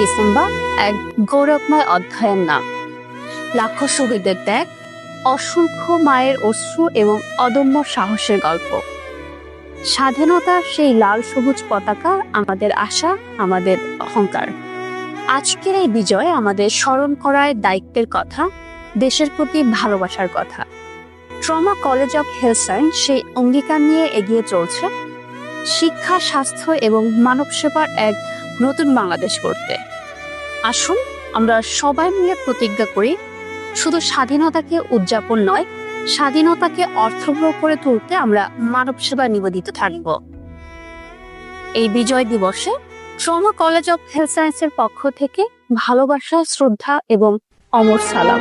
December এক গৌরবময় অধ্যায়ের নাম। লাখো শহীদের ত্যাগ, অসংখ্য মায়ের অশ্রু এবং অদম্য সাহসের গল্প। স্বাধীনতার সেই লাল সবুজ পতাকা, আমাদের আশা, আমাদের অহংকার। আজকের এই বিজয় আমাদের স্মরণ করায় দায়িত্বের কথা, দেশের প্রতি ভালোবাসার কথা। Trauma college of health science সেই অঙ্গীকার নিয়ে এগিয়ে চলছে। শিক্ষা, স্বাস্থ্য এবং মানব সেবার এক নতুন বাংলাদেশ করতে আসুন, আমরা সবাই মিলে প্রতিজ্ঞা করি, শুধু স্বাধীনতাকে উদযাপন নয়, স্বাধীনতাকে অর্থবহ করে তুলতে আমরা মানব সেবা নিবেদিত থাকব। এই বিজয় দিবসে ট্রমা কলেজ অফ হেলথ সায়েন্সের পক্ষ থেকে ভালোবাসা, শ্রদ্ধা এবং অমর সালাম।